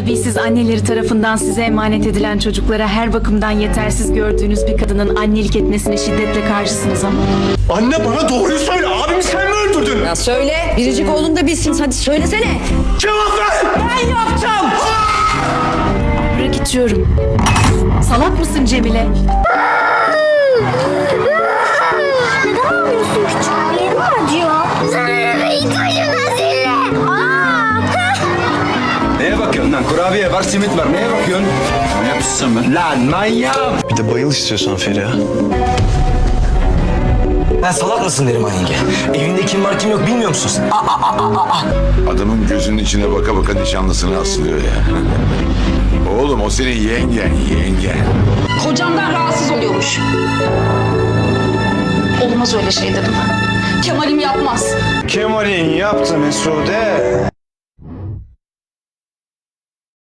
Tabii siz anneleri tarafından size emanet edilen çocuklara her bakımdan yetersiz gördüğünüz bir kadının annelik etmesine şiddetle karşısınız ama. Anne bana doğruyu söyle. Abimi sen mi öldürdün? Ya söyle. Biricik oğlun da bilsin. Hadi söylesene. Cevap ver. Ben yaptım. Bırak içiyorum. Salak mısın Cemile? Neden ağlıyorsun küçük? Yerim acıyor. Sana bebeği zille. Aa! Neye bakıyorsun lan? Kurabiye var, simit var. Neye bakıyorsun? Ne yapıyorsun ben? Lan manyağım. Bir de bayıl istiyorsan Feriha. Ben salak mısın derim yenge. Evinde kim var kim yok bilmiyor musun sen? Adamın gözünün içine baka baka nişanlısını aslıyor ya. Oğlum o senin yengen, yengen. Kocamdan rahatsız oluyormuş. Olmaz öyle şey dedim. Kemal'im yapmaz. Kemal'in yaptı Mesude.